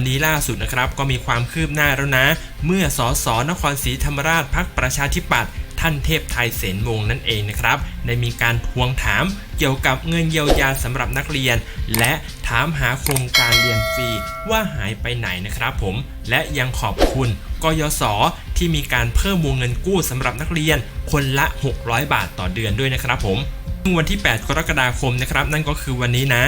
ันนี้ล่าสุดนะครับก็มีความคืบหน้าแล้วนะ เมื่อสอสอนครศรีธรรมราชพักประชาธิปัตย์ท่านเทพไทยเสนวงนั่นเองนะครับได้มีการทวงถามเกี่ยวกับเงินเยียวยาสำหรับนักเรียน และถามหาโครงการเรียนฟรีว่าหายไปไหนนะครับผมและยังขอบคุณกยศที่มีการเพิ่มวงเงินกู้สำหรับนักเรียนคนละ 600 บาทต่อเดือนด้วยนะครับผมวันที่ 8 กรกฎาคมนะครับ นั่นก็คือวันนี้นะ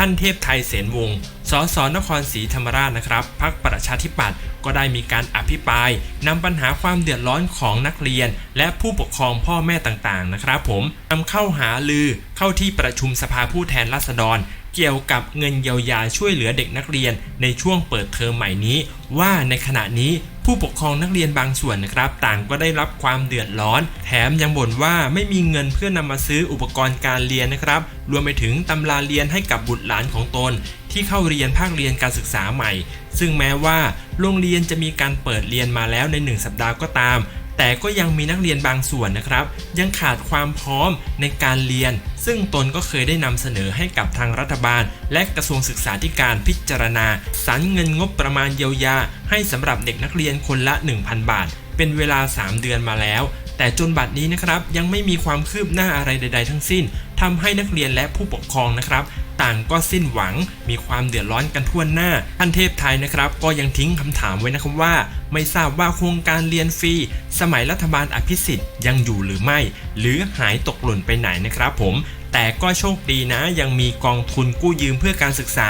ท่านเทพไทยเสนวงศ์สสนครศรีธรรมราชนะครับพักประชาธิปัตย์ ก็ได้มีการอภิปรายนำปัญหาความเดือดร้อนของนักเรียน และผู้ปกครองพ่อแม่ต่างๆนะครับผมนำเข้าหาลือเข้าที่ประชุมสภาผู้แทนราษฎร เกี่ยวกับเงินเยียวยาช่วยเหลือเด็กนักเรียน ในช่วงเปิดเทอมใหม่นี้ ว่าในขณะนี้ผู้ปกครองนักเรียนบางส่วนนะครับ ต่างก็ได้รับความเดือดร้อน แถมยังบ่นว่าไม่มีเงินเพื่อนำมาซื้ออุปกรณ์การเรียนนะครับ รวมไปถึงตำราเรียนให้กับบุตรหลานของตนที่เข้าเรียนภาคเรียนการศึกษาใหม่ ซึ่งแม้ว่าโรงเรียนจะมีการเปิดเรียนมาแล้วใน 1 สัปดาห์ก็ตาม แต่ก็ยังมีนักเรียนบางส่วนนะครับ ยังขาดความพร้อมในการเรียน ซึ่งตนก็เคยได้นำเสนอให้กับทางรัฐบาล และกระทรวงศึกษาธิการพิจารณา สรรเงินงบประมาณเยียวยา ให้สำหรับเด็กนักเรียนคนละ 1,000 บาท เป็นเวลา 3 เดือนมาแล้วแต่จนบัดนี้นะครับยังไม่มีความคืบหน้าอะไรใด ๆ ทั้งสิ้น ทำให้นักเรียนและผู้ปกครองนะครับ ต่างก็สิ้นหวังมีความเดือดร้อนกันทั่วหน้าท่านเทพไทยนะครับ ก็ยังทิ้งคำถามไว้นะครับว่า ไม่ทราบว่าโครงการเรียนฟรี สมัยรัฐบาลอภิสิทธิ์ยังอยู่หรือไม่ หรือหายตกหล่นไปไหนนะครับผมแต่ก็โชคดีนะ ยังมีกองทุนกู้ยืมเพื่อการศึกษา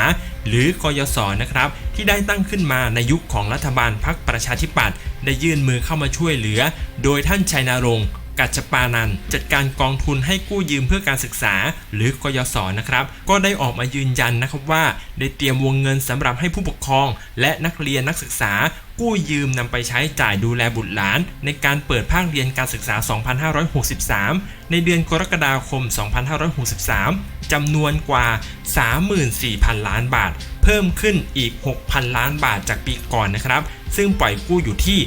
หรือกยศนะครับ ที่ได้ตั้งขึ้นมาในยุคของรัฐบาลพรรคประชาธิปัตย์ได้ยื่นมือเข้ามาช่วยเหลือ โดยท่านชัยนรงค์ กัจจปานันจัดการกองทุนให้กู้ยืมเพื่อการศึกษา หรือกยศนะครับ ก็ได้ออกมายืนยันนะครับว่า ได้เตรียมวงเงินสำหรับให้ผู้ปกครอง และนักเรียนนักศึกษา กู้ยืมนำไปใช้จ่ายดูแลบุตรหลาน ในการเปิดภาคเรียนการศึกษา 2563 ในเดือนกรกฎาคม 2563 จำนวนกว่า 34,000 ล้านบาท เพิ่มขึ้นอีก 6,000 ล้านบาทจากปีก่อนนะครับ ซึ่งปล่อยกู้อยู่ที่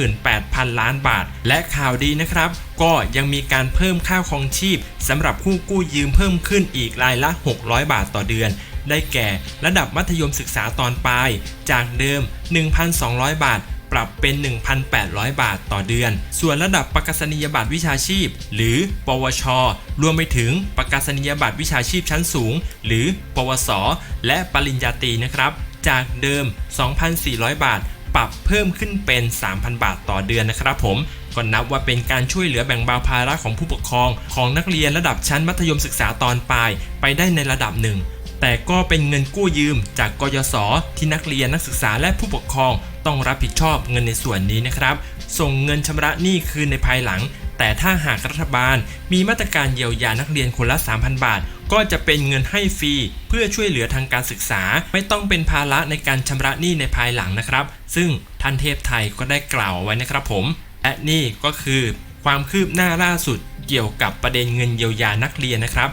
28,000 ล้านบาท และข่าวดีนะครับ ก็ยังมีการเพิ่มค่าครองชีพสำหรับผู้กู้ยืมเพิ่มขึ้นอีกรายละ 600 บาทต่อเดือน ได้แก่ระดับมัธยมศึกษาตอนปลาย จากเดิม 1,200 บาท ปรับเป็น 1,800 บาทต่อเดือน ส่วนระดับประกาศนียบัตรวิชาชีพ หรือ ปวช รวมไปถึงประกาศนียบัตรวิชาชีพชั้นสูง หรือ ปวส และปริญญาตรีนะครับ จากเดิม 2,400 บาท ปรับเพิ่มขึ้นเป็น 3,000 บาทต่อเดือนนะครับผมก็นับว่าเป็นการช่วยเหลือแบ่งเบาภาระของผู้ปกครอง ของนักเรียนระดับชั้นมัธยมศึกษาตอนปลาย ไปได้ในระดับหนึ่ง แต่ก็เป็นเงินกู้ยืมจากกยศที่นักเรียนนักศึกษาและผู้ปกครองต้องรับผิดชอบเงินในส่วนนี้นะครับ ส่งเงินชำระหนี้คืนในภายหลัง แต่ถ้าหากรัฐบาลมีมาตรการเยียวยานักเรียนคนละ 3,000 บาท ก็จะเป็นเงินให้ฟรีเพื่อช่วยเหลือทางการศึกษา ไม่ต้องเป็นภาระในการชำระหนี้ในภายหลังนะครับ ซึ่งท่านเทพไทยก็ได้กล่าวเอาไว้นะครับผม และนี่ก็คือความคืบหน้าล่าสุดเกี่ยวกับประเด็นเงินเยียวยานักเรียนนะครับ